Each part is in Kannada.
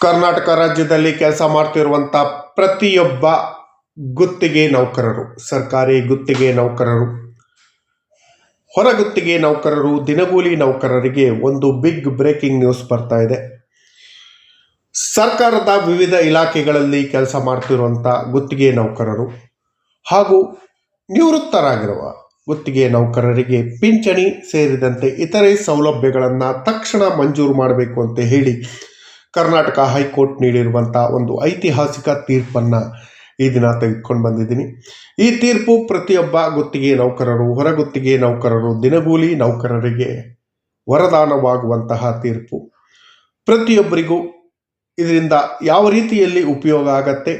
ಕರ್ನಾಟಕ ರಾಜ್ಯದಲ್ಲಿ ಕೆಲಸ ಮಾಡ್ತಿರುವಂಥ ಪ್ರತಿಯೊಬ್ಬ ಗುತ್ತಿಗೆ ನೌಕರರು, ಸರ್ಕಾರಿ ಗುತ್ತಿಗೆ ನೌಕರರು ಹೊರಗುತ್ತಿಗೆ ನೌಕರರು, ದಿನಗೂಲಿ ನೌಕರರಿಗೆ ಒಂದು ಬಿಗ್ ಬ್ರೇಕಿಂಗ್ ನ್ಯೂಸ್ ಬರ್ತಾ ಇದೆ. ಸರ್ಕಾರದ ವಿವಿಧ ಇಲಾಖೆಗಳಲ್ಲಿ ಕೆಲಸ ಮಾಡ್ತಿರುವಂಥ ಗುತ್ತಿಗೆ ನೌಕರರು ಹಾಗೂ ನಿವೃತ್ತರಾಗಿರುವ ಗುತ್ತಿಗೆ ನೌಕರರಿಗೆ ಪಿಂಚಣಿ ಸೇರಿದಂತೆ ಇತರೆ ಸೌಲಭ್ಯಗಳನ್ನು ತಕ್ಷಣ ಮಂಜೂರು ಮಾಡಬೇಕು ಅಂತ ಹೇಳಿ ಕರ್ನಾಟಕ ಹೈಕೋರ್ಟ್ ನೀಡಿರುವಂಥ ಒಂದು ಐತಿಹಾಸಿಕ ತೀರ್ಪನ್ನು ಈ ದಿನ ತೆಗೆದುಕೊಂಡು ಬಂದಿದ್ದೀನಿ. ಈ ತೀರ್ಪು ಪ್ರತಿಯೊಬ್ಬ ಗುತ್ತಿಗೆ ನೌಕರರು, ಹೊರಗುತ್ತಿಗೆ ನೌಕರರು, ದಿನಗೂಲಿ ನೌಕರರಿಗೆ ವರದಾನವಾಗುವಂತಹ ತೀರ್ಪು. ಪ್ರತಿಯೊಬ್ಬರಿಗೂ ಇದರಿಂದ ಯಾವ ರೀತಿಯಲ್ಲಿ ಉಪಯೋಗ ಆಗತ್ತೆ,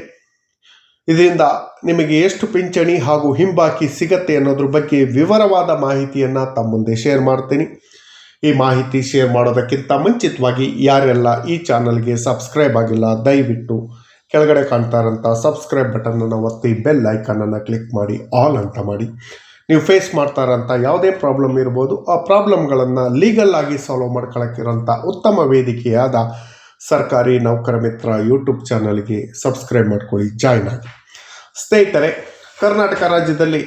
ಇದರಿಂದ ನಿಮಗೆ ಎಷ್ಟು ಪಿಂಚಣಿ ಹಾಗೂ ಹಿಂಬಾಕಿ ಸಿಗತ್ತೆ ಅನ್ನೋದ್ರ ಬಗ್ಗೆ ವಿವರವಾದ ಮಾಹಿತಿಯನ್ನು ತಮ್ಮ ಮುಂದೆ ಶೇರ್ ಮಾಡ್ತೀನಿ. ಈ ಮಾಹಿತಿ ಶೇರ್ ಮಾಡೋದಕ್ಕಿಂತ ಮುಂಚಿತವಾಗಿ ಯಾರೆಲ್ಲ ಈ ಚಾನಲ್ಗೆ ಸಬ್ಸ್ಕ್ರೈಬ್ ಆಗಿಲ್ಲ, ದಯವಿಟ್ಟು ಕೆಳಗಡೆ ಕಾಣ್ತಾ ಇರೋಂಥ ಸಬ್ಸ್ಕ್ರೈಬ್ ಬಟನನ್ನು ಒತ್ತಿ ಬೆಲ್ ಐಕನನ್ನು ಕ್ಲಿಕ್ ಮಾಡಿ ಆಲ್ ಅಂತ ಮಾಡಿ. ನೀವು ಫೇಸ್ ಮಾಡ್ತಾ ಇರೋಂಥ ಯಾವುದೇ ಪ್ರಾಬ್ಲಮ್ ಇರ್ಬೋದು, ಆ ಪ್ರಾಬ್ಲಮ್ಗಳನ್ನು ಲೀಗಲ್ ಆಗಿ ಸಾಲ್ವ್ ಮಾಡ್ಕೊಳಕ್ಕಿರೋಂಥ ಉತ್ತಮ ವೇದಿಕೆಯಾದ ಸರ್ಕಾರಿ ನೌಕರ ಮಿತ್ರ ಯೂಟ್ಯೂಬ್ ಚಾನಲ್ಗೆ ಸಬ್ಸ್ಕ್ರೈಬ್ ಮಾಡ್ಕೊಳ್ಳಿ ಜಾಯ್ನ್ ಆಗಿ. ಸ್ನೇಹಿತರೆ, ಕರ್ನಾಟಕ ರಾಜ್ಯದಲ್ಲಿ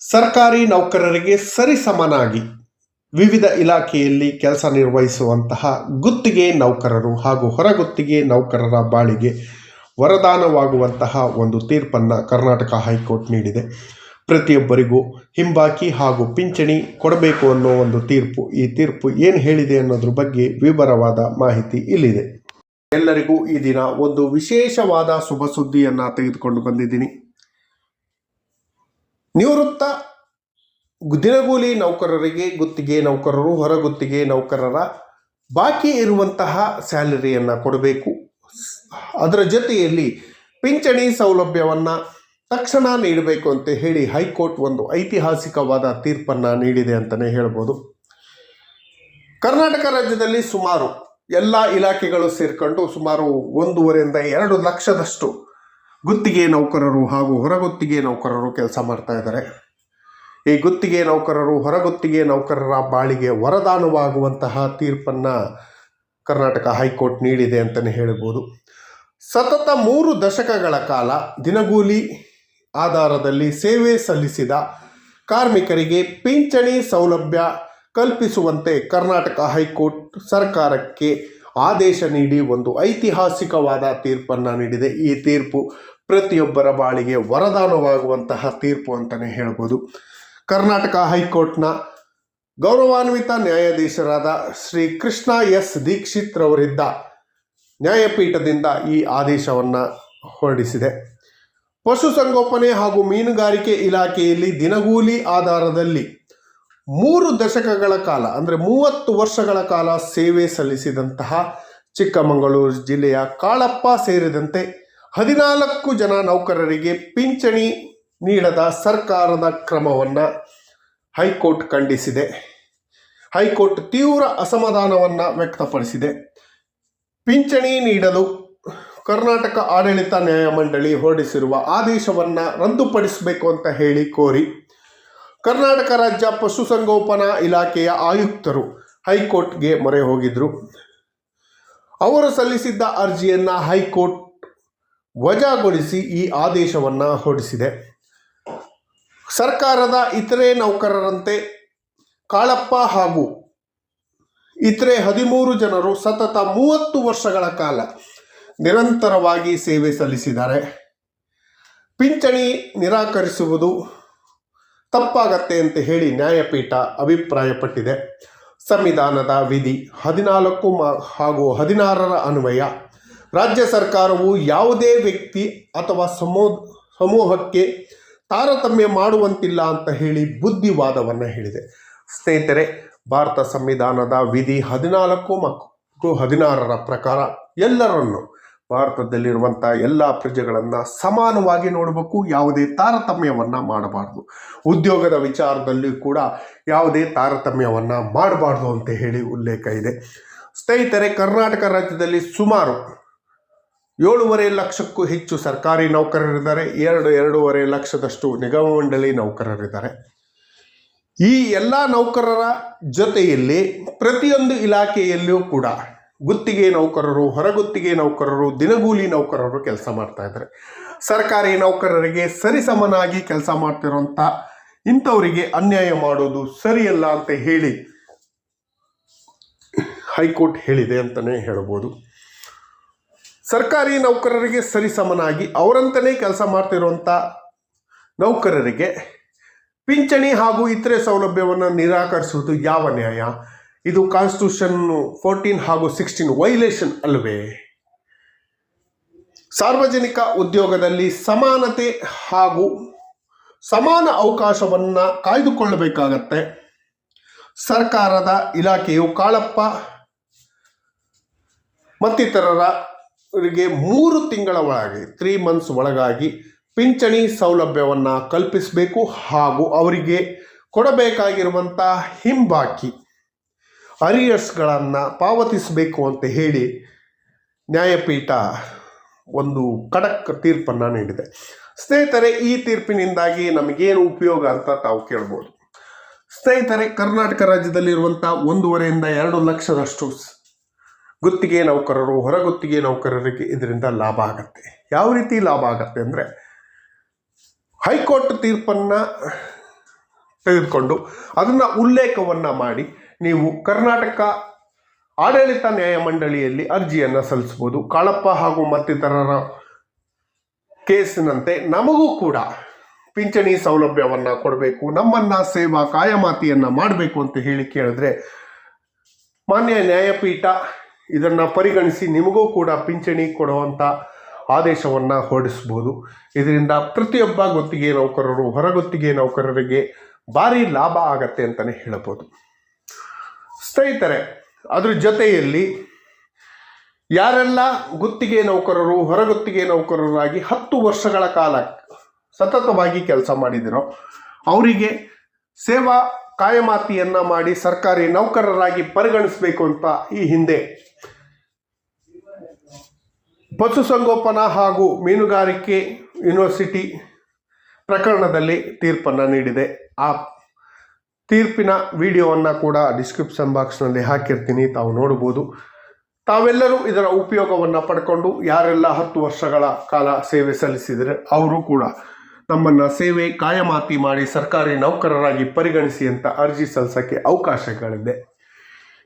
ಸರ್ಕಾರಿ ನೌಕರರಿಗೆ ಸರಿಸಮನಾಗಿ ವಿವಿಧ ಇಲಾಖೆಯಲ್ಲಿ ಕೆಲಸ ನಿರ್ವಹಿಸುವಂತಹ ಗುತ್ತಿಗೆ ನೌಕರರು ಹಾಗೂ ಹೊರಗುತ್ತಿಗೆ ನೌಕರರ ಬಾಳಿಗೆ ವರದಾನವಾಗುವಂತಹ ಒಂದು ತೀರ್ಪನ್ನು ಕರ್ನಾಟಕ ಹೈಕೋರ್ಟ್ ನೀಡಿದೆ. ಪ್ರತಿಯೊಬ್ಬರಿಗೂ ಹಿಂಬಾಕಿ ಹಾಗೂ ಪಿಂಚಣಿ ಕೊಡಬೇಕು ಅನ್ನೋ ಒಂದು ತೀರ್ಪು, ಈ ತೀರ್ಪು ಏನು ಹೇಳಿದೆ ಅನ್ನೋದ್ರ ಬಗ್ಗೆ ವಿವರವಾದ ಮಾಹಿತಿ ಇಲ್ಲಿದೆ. ಎಲ್ಲರಿಗೂ ಈ ದಿನ ಒಂದು ವಿಶೇಷವಾದ ಶುಭ ಸುದ್ದಿಯನ್ನು ತೆಗೆದುಕೊಂಡು ಬಂದಿದ್ದೀನಿ. ನಿವೃತ್ತ ದಿನಗೂಲಿ ನೌಕರರಿಗೆ ಗುತ್ತಿಗೆ ನೌಕರರು ಹೊರಗುತ್ತಿಗೆ ನೌಕರರ ಬಾಕಿ ಇರುವಂತಹ ಸ್ಯಾಲರಿಯನ್ನು ಕೊಡಬೇಕು. ಅದರ ಜೊತೆಯಲ್ಲಿ ಪಿಂಚಣಿ ಸೌಲಭ್ಯವನ್ನು ತಕ್ಷಣ ನೀಡಬೇಕು ಅಂತ ಹೇಳಿ ಹೈಕೋರ್ಟ್ ಒಂದು ಐತಿಹಾಸಿಕವಾದ ತೀರ್ಪನ್ನು ನೀಡಿದೆ ಅಂತಲೇ ಹೇಳ್ಬೋದು. ಕರ್ನಾಟಕ ರಾಜ್ಯದಲ್ಲಿ ಸುಮಾರು ಎಲ್ಲ ಇಲಾಖೆಗಳು ಸೇರಿಕೊಂಡು ಸುಮಾರು ಒಂದೂವರೆಯಿಂದ ಎರಡು ಲಕ್ಷದಷ್ಟು ಗುತ್ತಿಗೆ ನೌಕರರು ಹಾಗೂ ಹೊರಗುತ್ತಿಗೆ ನೌಕರರು ಕೆಲಸ ಮಾಡ್ತಾ ಇದ್ದಾರೆ. ಈ ಗುತ್ತಿಗೆ ನೌಕರರು ಹೊರಗುತ್ತಿಗೆ ನೌಕರರ ಬಾಳಿಗೆ ವರದಾನವಾಗುವಂತಹ ತೀರ್ಪನ್ನು ಕರ್ನಾಟಕ ಹೈಕೋರ್ಟ್ ನೀಡಿದೆ ಅಂತಲೇ ಹೇಳ್ಬೋದು. ಸತತ ಮೂರು ದಶಕಗಳ ಕಾಲ ದಿನಗೂಲಿ ಆಧಾರದಲ್ಲಿ ಸೇವೆ ಸಲ್ಲಿಸಿದ ಕಾರ್ಮಿಕರಿಗೆ ಪಿಂಚಣಿ ಸೌಲಭ್ಯ ಕಲ್ಪಿಸುವಂತೆ ಕರ್ನಾಟಕ ಹೈಕೋರ್ಟ್ ಸರ್ಕಾರಕ್ಕೆ ಆದೇಶ ನೀಡಿ ಒಂದು ಐತಿಹಾಸಿಕವಾದ ತೀರ್ಪನ್ನು ನೀಡಿದೆ. ಈ ತೀರ್ಪು ಪ್ರತಿಯೊಬ್ಬರ ಬಾಳಿಗೆ ವರದಾನವಾಗುವಂತಹ ತೀರ್ಪು ಅಂತಲೇ ಹೇಳ್ಬೋದು. ಕರ್ನಾಟಕ ಹೈಕೋರ್ಟ್ನ ಗೌರವಾನ್ವಿತ ನ್ಯಾಯಾಧೀಶರಾದ ಶ್ರೀ ಕೃಷ್ಣ ಎಸ್ ದೀಕ್ಷಿತ್ ರವರಿದ್ದ ನ್ಯಾಯಪೀಠದಿಂದ ಈ ಆದೇಶವನ್ನು ಹೊರಡಿಸಿದೆ. ಪಶುಸಂಗೋಪನೆ ಹಾಗೂ ಮೀನುಗಾರಿಕೆ ಇಲಾಖೆಯಲ್ಲಿ ದಿನಗೂಲಿ ಆಧಾರದಲ್ಲಿ ಮೂರು ದಶಕಗಳ ಕಾಲ, ಅಂದರೆ ಮೂವತ್ತು ವರ್ಷಗಳ ಕಾಲ ಸೇವೆ ಸಲ್ಲಿಸಿದಂತಹ ಚಿಕ್ಕಮಗಳೂರು ಜಿಲ್ಲೆಯ ಕಾಳಪ್ಪ ಸೇರಿದಂತೆ ಹದಿನಾಲ್ಕು ಜನ ನೌಕರರಿಗೆ ಪಿಂಚಣಿ ನೀಡದ ಸರ್ಕಾರದ ಕ್ರಮವನ್ನು ಹೈಕೋರ್ಟ್ ಖಂಡಿಸಿದೆ. ಹೈಕೋರ್ಟ್ ತೀವ್ರ ಅಸಮಾಧಾನವನ್ನು ವ್ಯಕ್ತಪಡಿಸಿದೆ. ಪಿಂಚಣಿ ನೀಡಲು ಕರ್ನಾಟಕ ಆಡಳಿತ ನ್ಯಾಯಮಂಡಳಿ ಹೊರಡಿಸಿರುವ ಆದೇಶವನ್ನು ರದ್ದುಪಡಿಸಬೇಕು ಅಂತ ಹೇಳಿ ಕೋರಿ ಕರ್ನಾಟಕ ರಾಜ್ಯ ಪಶುಸಂಗೋಪನಾ ಇಲಾಖೆಯ ಆಯುಕ್ತರು ಹೈಕೋರ್ಟ್ಗೆ ಮೊರೆ ಹೋಗಿದ್ರು. ಅವರು ಸಲ್ಲಿಸಿದ್ದ ಅರ್ಜಿಯನ್ನು ಹೈಕೋರ್ಟ್ ವಜಾಗೊಳಿಸಿ ಈ ಆದೇಶವನ್ನು ಹೊರಡಿಸಿದೆ. ಸರ್ಕಾರದ ಇತರೆ ನೌಕರರಂತೆ ಕಾಳಪ್ಪ ಹಾಗೂ ಇತರೆ ಹದಿಮೂರು ಜನರು ಸತತ ಮೂವತ್ತು ವರ್ಷಗಳ ಕಾಲ ನಿರಂತರವಾಗಿ ಸೇವೆ ಸಲ್ಲಿಸಿದ್ದಾರೆ. ಪಿಂಚಣಿ ನಿರಾಕರಿಸುವುದು ತಪ್ಪಾಗತ್ತೆ ಅಂತ ಹೇಳಿ ನ್ಯಾಯಪೀಠ ಅಭಿಪ್ರಾಯಪಟ್ಟಿದೆ. ಸಂವಿಧಾನದ ವಿಧಿ ಹದಿನಾಲ್ಕು ಮ- ಹಾಗೂ ಹದಿನಾರರ ಅನ್ವಯ. ರಾಜ್ಯ ಸರ್ಕಾರವು ಯಾವುದೇ ವ್ಯಕ್ತಿ ಅಥವಾ ಸಮೂ, ಸಮೂಹಕ್ಕೆ ತಾರತಮ್ಯ ಮಾಡುವಂತಿಲ್ಲ ಅಂತ ಹೇಳಿ ಬುದ್ಧಿವಾದವನ್ನು ಹೇಳಿದೆ. ಸ್ನೇಹಿತರೆ, ಭಾರತ ಸಂವಿಧಾನದ ವಿಧಿ ಹದಿನಾಲ್ಕು ಮತ್ತು ಹದಿನಾರರ ಪ್ರಕಾರ ಎಲ್ಲರನ್ನು ಭಾರತದಲ್ಲಿರುವಂಥ ಎಲ್ಲ ಪ್ರಜೆಗಳನ್ನು ಸಮಾನವಾಗಿ ನೋಡಬೇಕು, ಯಾವುದೇ ತಾರತಮ್ಯವನ್ನು ಮಾಡಬಾರ್ದು. ಉದ್ಯೋಗದ ವಿಚಾರದಲ್ಲಿ ಕೂಡ ಯಾವುದೇ ತಾರತಮ್ಯವನ್ನು ಮಾಡಬಾರ್ದು ಅಂತ ಹೇಳಿ ಉಲ್ಲೇಖ ಇದೆ. ಸ್ನೇಹಿತರೆ, ಕರ್ನಾಟಕ ರಾಜ್ಯದಲ್ಲಿ ಸುಮಾರು ಏಳೂವರೆ ಲಕ್ಷಕ್ಕೂ ಹೆಚ್ಚು ಸರ್ಕಾರಿ ನೌಕರರಿದ್ದಾರೆ. ಎರಡು, ಎರಡೂವರೆ ಲಕ್ಷದಷ್ಟು ನಿಗಮ ಮಂಡಳಿ ನೌಕರರಿದ್ದಾರೆ. ಈ ಎಲ್ಲ ನೌಕರರ ಜೊತೆಯಲ್ಲಿ ಪ್ರತಿಯೊಂದು ಇಲಾಖೆಯಲ್ಲಿಯೂ ಕೂಡ ಗುತ್ತಿಗೆ ನೌಕರರು, ಹೊರಗುತ್ತಿಗೆ ನೌಕರರು, ದಿನಗೂಲಿ ನೌಕರರು ಕೆಲಸ ಮಾಡ್ತಾ ಇದ್ದಾರೆ. ಸರ್ಕಾರಿ ನೌಕರರಿಗೆ ಸರಿಸಮನಾಗಿ ಕೆಲಸ ಮಾಡ್ತಿರೋಂಥ ಇಂಥವರಿಗೆ ಅನ್ಯಾಯ ಮಾಡೋದು ಸರಿಯಲ್ಲ ಅಂತ ಹೇಳಿ ಹೈಕೋರ್ಟ್ ಹೇಳಿದೆ ಅಂತಲೇ ಹೇಳ್ಬೋದು. ಸರ್ಕಾರಿ ನೌಕರರಿಗೆ ಸರಿಸಮನಾಗಿ ಅವರಂತಲೇ ಕೆಲಸ ಮಾಡ್ತಿರುವಂಥ ನೌಕರರಿಗೆ ಪಿಂಚಣಿ ಹಾಗೂ ಇತರೆ ಸೌಲಭ್ಯವನ್ನು ನಿರಾಕರಿಸುವುದು ಯಾವ ನ್ಯಾಯ? ಇದು ಕಾನ್ಸ್ಟಿಟ್ಯೂಷನ್ ಫೋರ್ಟೀನ್ ಹಾಗೂ ಸಿಕ್ಸ್ಟೀನ್ ವೈಲೇಷನ್ ಅಲ್ವೇ? ಸಾರ್ವಜನಿಕ ಉದ್ಯೋಗದಲ್ಲಿ ಸಮಾನತೆ ಹಾಗೂ ಸಮಾನ ಅವಕಾಶವನ್ನು ಕಾಯ್ದುಕೊಳ್ಳಬೇಕಾಗತ್ತೆ. ಸರ್ಕಾರದ ಇಲಾಖೆಯು ಕಾಳಪ್ಪ ಮತ್ತಿತರರಿಗೆ ಮೂರು ತಿಂಗಳ ಒಳಗೆ ತ್ರೀ ಮಂತ್ಸ್ ಒಳಗಾಗಿ ಪಿಂಚಣಿ ಸೌಲಭ್ಯವನ್ನು ಕಲ್ಪಿಸಬೇಕು ಹಾಗೂ ಅವರಿಗೆ ಕೊಡಬೇಕಾಗಿರುವಂಥ ಹಿಂಬಾಕಿ ಅರಿಯರ್ಸ್ಗಳನ್ನು ಪಾವತಿಸಬೇಕು ಅಂತ ಹೇಳಿ ನ್ಯಾಯಪೀಠ ಒಂದು ಖಡಕ್ ತೀರ್ಪನ್ನು ನೀಡಿದೆ. ಸ್ನೇಹಿತರೆ, ಈ ತೀರ್ಪಿನಿಂದಾಗಿ ನಮಗೇನು ಉಪಯೋಗ ಅಂತ ತಾವು ಕೇಳ್ಬೋದು. ಸ್ನೇಹಿತರೆ, ಕರ್ನಾಟಕ ರಾಜ್ಯದಲ್ಲಿರುವಂಥ ಒಂದೂವರೆಯಿಂದ ಎರಡು ಲಕ್ಷದಷ್ಟು ಗುತ್ತಿಗೆ ನೌಕರರು ಹೊರಗುತ್ತಿಗೆ ನೌಕರರಿಗೆ ಇದರಿಂದ ಲಾಭ ಆಗತ್ತೆ. ಯಾವ ರೀತಿ ಲಾಭ ಆಗತ್ತೆ ಅಂದರೆ, ಹೈಕೋರ್ಟ್ ತೀರ್ಪನ್ನು ತೆಗೆದುಕೊಂಡು ಅದನ್ನು ಉಲ್ಲೇಖವನ್ನು ಮಾಡಿ ನೀವು ಕರ್ನಾಟಕ ಆಡಳಿತ ನ್ಯಾಯಮಂಡಳಿಯಲ್ಲಿ ಅರ್ಜಿಯನ್ನು ಸಲ್ಲಿಸ್ಬೋದು ಕಾಳಪ್ಪ ಹಾಗೂ ಮತ್ತಿತರರ ಕೇಸಿನಂತೆ ನಮಗೂ ಕೂಡ ಪಿಂಚಣಿ ಸೌಲಭ್ಯವನ್ನು ಕೊಡಬೇಕು, ನಮ್ಮನ್ನು ಸೇವಾ ಕಾಯಮಾತಿಯನ್ನು ಮಾಡಬೇಕು ಅಂತ ಹೇಳಿ ಕೇಳಿದ್ರೆ ಮಾನ್ಯ ನ್ಯಾಯಪೀಠ ಇದನ್ನು ಪರಿಗಣಿಸಿ ನಿಮಗೂ ಕೂಡ ಪಿಂಚಣಿ ಕೊಡುವಂಥ ಆದೇಶವನ್ನು ಹೊರಡಿಸ್ಬೋದು ಇದರಿಂದ ಪ್ರತಿಯೊಬ್ಬ ಗುತ್ತಿಗೆ ನೌಕರರು ಹೊರಗುತ್ತಿಗೆ ನೌಕರರಿಗೆ ಭಾರಿ ಲಾಭ ಆಗತ್ತೆ ಅಂತಲೇ ಹೇಳಬಹುದು. ಸ್ನೇಹಿತರೆ, ಅದ್ರ ಜೊತೆಯಲ್ಲಿ ಯಾರೆಲ್ಲ ಗುತ್ತಿಗೆ ನೌಕರರು ಹೊರಗುತ್ತಿಗೆ ನೌಕರರಾಗಿ ಹತ್ತು ವರ್ಷಗಳ ಕಾಲ ಸತತವಾಗಿ ಕೆಲಸ ಮಾಡಿದಿರೋ, ಅವರಿಗೆ ಸೇವಾ ಕಾಯಮಾತಿಯನ್ನು ಮಾಡಿ ಸರ್ಕಾರಿ ನೌಕರರಾಗಿ ಪರಿಗಣಿಸಬೇಕು ಅಂತ ಈ ಹಿಂದೆ ಪಶುಸಂಗೋಪನಾ ಹಾಗೂ ಮೀನುಗಾರಿಕೆ ಯೂನಿವರ್ಸಿಟಿ ಪ್ರಕರಣದಲ್ಲಿ ತೀರ್ಪನ್ನು ನೀಡಿದೆ. ಆ ತೀರ್ಪಿನ ವಿಡಿಯೋವನ್ನು ಕೂಡ ಡಿಸ್ಕ್ರಿಪ್ಷನ್ ಬಾಕ್ಸ್ನಲ್ಲಿ ಹಾಕಿರ್ತೀನಿ. ತಾವು ನೋಡ್ಬೋದು. ತಾವೆಲ್ಲರೂ ಇದರ ಉಪಯೋಗವನ್ನು ಪಡ್ಕೊಂಡು ಯಾರೆಲ್ಲ ಹತ್ತು ವರ್ಷಗಳ ಕಾಲ ಸೇವೆ ಸಲ್ಲಿಸಿದರೆ ಅವರು ಕೂಡ ನಮ್ಮನ್ನು ಸೇವೆ ಕಾಯಮಾತಿ ಮಾಡಿ ಸರ್ಕಾರಿ ನೌಕರರಾಗಿ ಪರಿಗಣಿಸಿ ಅಂತ ಅರ್ಜಿ ಸಲ್ಲಿಸೋಕ್ಕೆ ಅವಕಾಶಗಳಿದೆ.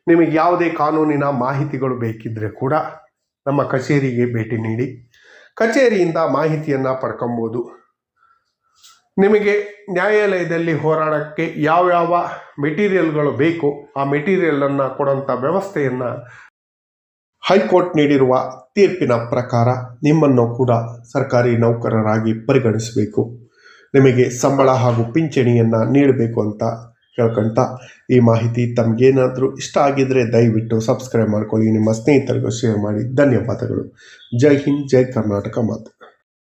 ನಿಮಗೆ ಯಾವುದೇ ಕಾನೂನಿನ ಮಾಹಿತಿಗಳು ಬೇಕಿದ್ದರೆ ಕೂಡ ನಮ್ಮ ಕಚೇರಿಗೆ ಭೇಟಿ ನೀಡಿ. ಕಚೇರಿಯಿಂದ ಮಾಹಿತಿಯನ್ನು ಪಡ್ಕೊಬೋದು. ನಿಮಗೆ ನ್ಯಾಯಾಲಯದಲ್ಲಿ ಹೋರಾಡೋಕ್ಕೆ ಯಾವ್ಯಾವ ಮೆಟೀರಿಯಲ್ಗಳು ಬೇಕು ಆ ಮೆಟೀರಿಯಲನ್ನು ಕೊಡೋಂಥ ವ್ಯವಸ್ಥೆಯನ್ನು ಹೈಕೋರ್ಟ್ ನೀಡಿರುವ ತೀರ್ಪಿನ ಪ್ರಕಾರ ನಿಮ್ಮನ್ನು ಕೂಡ ಸರ್ಕಾರಿ ನೌಕರರಾಗಿ ಪರಿಗಣಿಸಬೇಕು. ನಿಮಗೆ ಸಂಬಳ ಹಾಗೂ ಪಿಂಚಣಿಯನ್ನು ನೀಡಬೇಕು ಅಂತ ಕೇಳ್ಕೊಂತ ಈ ಮಾಹಿತಿ ತಮಗೇನಾದರೂ ಇಷ್ಟ ಆಗಿದ್ರೆ ದಯವಿಟ್ಟು ಸಬ್ಸ್ಕ್ರೈಬ್ ಮಾಡ್ಕೊಳ್ಳಿ. ನಿಮ್ಮ ಸ್ನೇಹಿತರಿಗೂ ಶೇರ್ ಮಾಡಿ. ಧನ್ಯವಾದಗಳು. ಜೈ ಹಿಂದ್, ಜೈ ಕರ್ನಾಟಕ ಮಾತು.